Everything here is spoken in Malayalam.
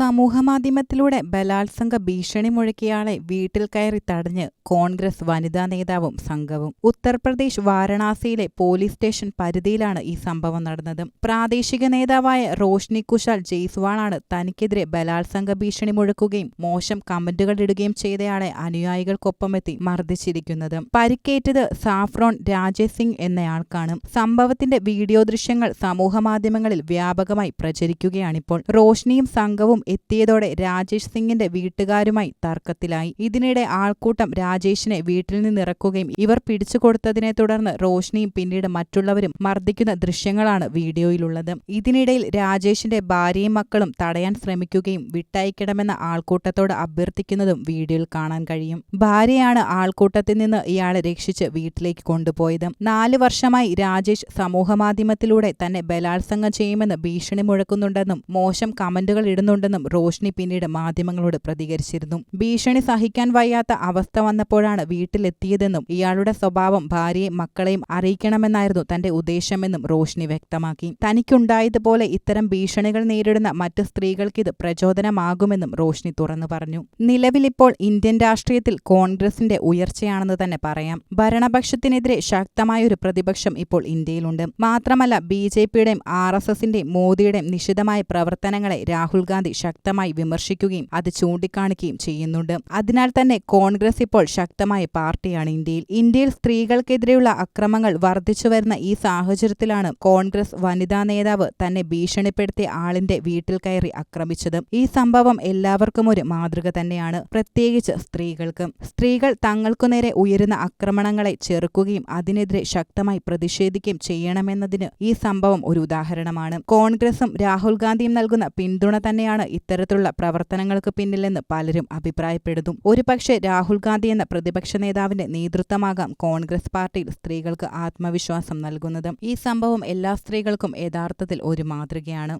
സമൂഹമാധ്യമത്തിലൂടെ ബലാത്സംഗ ഭീഷണി മുഴക്കിയയാളെ വീട്ടിൽ കയറി തടഞ്ഞ് കോൺഗ്രസ് വനിതാ നേതാവും സംഘവും. ഉത്തർപ്രദേശ് വാരണാസിയിലെ പോലീസ് സ്റ്റേഷൻ പരിധിയിലാണ് ഈ സംഭവം നടന്നത്. പ്രാദേശിക നേതാവായ റോഷ്നി കുശാൽ ജയ്സ്വാളാണ് തനിക്കെതിരെ ബലാത്സംഗ ഭീഷണി മുഴക്കുകയും മോശം കമന്റുകൾ ഇടുകയും ചെയ്തയാളെ അനുയായികൾക്കൊപ്പമെത്തി മർദ്ദിച്ചിരിക്കുന്നത്. പരിക്കേറ്റത് സാഫ്രോൺ രാജേഷ് സിംഗ് എന്നയാൾക്കാണ്. സംഭവത്തിന്റെ വീഡിയോ ദൃശ്യങ്ങൾ സമൂഹമാധ്യമങ്ങളിൽ വ്യാപകമായി പ്രചരിക്കുകയാണിപ്പോൾ. റോഷ്നിയും സംഘവും എത്തിയതോടെ രാജേഷ് സിംഗിന്റെ വീട്ടുകാരുമായി തർക്കത്തിലായി. ഇതിനിടെ ആൾക്കൂട്ടം രാജേഷിനെ വീട്ടിൽ നിന്നിറക്കുകയും ഇവർ പിടിച്ചുകൊടുത്തതിനെ തുടർന്ന് റോഷ്നിയും പിന്നീട് മറ്റുള്ളവരും മർദ്ദിക്കുന്ന ദൃശ്യങ്ങളാണ് വീഡിയോയിലുള്ളത്. ഇതിനിടയിൽ രാജേഷിന്റെ ഭാര്യയും മക്കളും തടയാൻ ശ്രമിക്കുകയും വിട്ടയക്കണമെന്ന ആൾക്കൂട്ടത്തോട് അഭ്യർത്ഥിക്കുന്നതും വീഡിയോയിൽ കാണാൻ കഴിയും. ഭാര്യയാണ് ആൾക്കൂട്ടത്തിൽ നിന്ന് ഇയാളെ രക്ഷിച്ച് വീട്ടിലേക്ക് കൊണ്ടുപോയത്. നാല് വർഷമായി രാജേഷ് സമൂഹമാധ്യമത്തിലൂടെ തന്നെ ബലാത്സംഗം ചെയ്യുമെന്ന് ഭീഷണി മുഴക്കുന്നുണ്ടെന്നും മോശം കമന്റുകൾ ഇടുന്നുണ്ടെന്നും റോഷ്നി പിന്നീട് മാധ്യമങ്ങളോട് പ്രതികരിച്ചിരുന്നു. ഭീഷണി സഹിക്കാൻ വയ്യാത്ത അവസ്ഥ വന്നപ്പോഴാണ് വീട്ടിലെത്തിയതെന്നും ഇയാളുടെ സ്വഭാവം ഭാര്യയും മക്കളെയും അറിയിക്കണമെന്നായിരുന്നു തന്റെ ഉദ്ദേശമെന്നും റോഷ്നി വ്യക്തമാക്കി. തനിക്കുണ്ടായതുപോലെ ഇത്തരം ഭീഷണികൾ നേരിടുന്ന മറ്റ് സ്ത്രീകൾക്കിത് പ്രചോദനമാകുമെന്നും റോഷ്നി തുറന്നു പറഞ്ഞു. നിലവിലിപ്പോൾ ഇന്ത്യൻ രാഷ്ട്രീയത്തിൽ കോൺഗ്രസിന്റെ ഉയർച്ചയാണെന്ന് തന്നെ പറയാം. ഭരണപക്ഷത്തിനെതിരെ ശക്തമായൊരു പ്രതിപക്ഷം ഇപ്പോൾ ഇന്ത്യയിലുണ്ട്. മാത്രമല്ല ബി ജെ പിയുടെയും ആർ എസ് എസിന്റെയും മോദിയുടെയും നിശിതമായ പ്രവർത്തനങ്ങളെ രാഹുൽ ഗാന്ധി ശക്തമായി വിമർശിക്കുകയും അത് ചൂണ്ടിക്കാണിക്കുകയും ചെയ്യുന്നുണ്ട്. അതിനാൽ തന്നെ കോൺഗ്രസ് ഇപ്പോൾ ശക്തമായ പാർട്ടിയാണ് ഇന്ത്യയിൽ. ഇന്ത്യയിൽ സ്ത്രീകൾക്കെതിരെയുള്ള അക്രമങ്ങൾ വർദ്ധിച്ചുവരുന്ന ഈ സാഹചര്യത്തിലാണ് കോൺഗ്രസ് വനിതാ നേതാവ് തന്നെ ഭീഷണിപ്പെടുത്തിയ ആളിന്റെ വീട്ടിൽ കയറി ആക്രമിച്ചത്. ഈ സംഭവം എല്ലാവർക്കും ഒരു മാതൃക തന്നെയാണ് പ്രത്യേകിച്ച് സ്ത്രീകൾക്ക്. സ്ത്രീകൾ തങ്ങൾക്കു നേരെ ഉയരുന്ന ആക്രമണങ്ങളെ ചെറുക്കുകയും അതിനെതിരെ ശക്തമായി പ്രതിഷേധിക്കുകയും ചെയ്യണമെന്നതിന് ഈ സംഭവം ഒരു ഉദാഹരണമാണ്. കോൺഗ്രസും രാഹുൽ ഗാന്ധിയും നൽകുന്ന പിന്തുണ തന്നെയാണ് ഇത്തരത്തിലുള്ള പ്രവർത്തനങ്ങൾക്ക് പിന്നിലെന്ന് പലരും അഭിപ്രായപ്പെടുന്നു. ഒരുപക്ഷെ രാഹുൽ ഗാന്ധി എന്ന പ്രതിപക്ഷ നേതാവിന്റെ നേതൃത്വമാകാം കോൺഗ്രസ് പാർട്ടിയിൽ സ്ത്രീകൾക്ക് ആത്മവിശ്വാസം നൽകുന്നത്. ഈ സംഭവം എല്ലാ സ്ത്രീകൾക്കും യഥാർത്ഥത്തിൽ ഒരു മാതൃകയാണ്.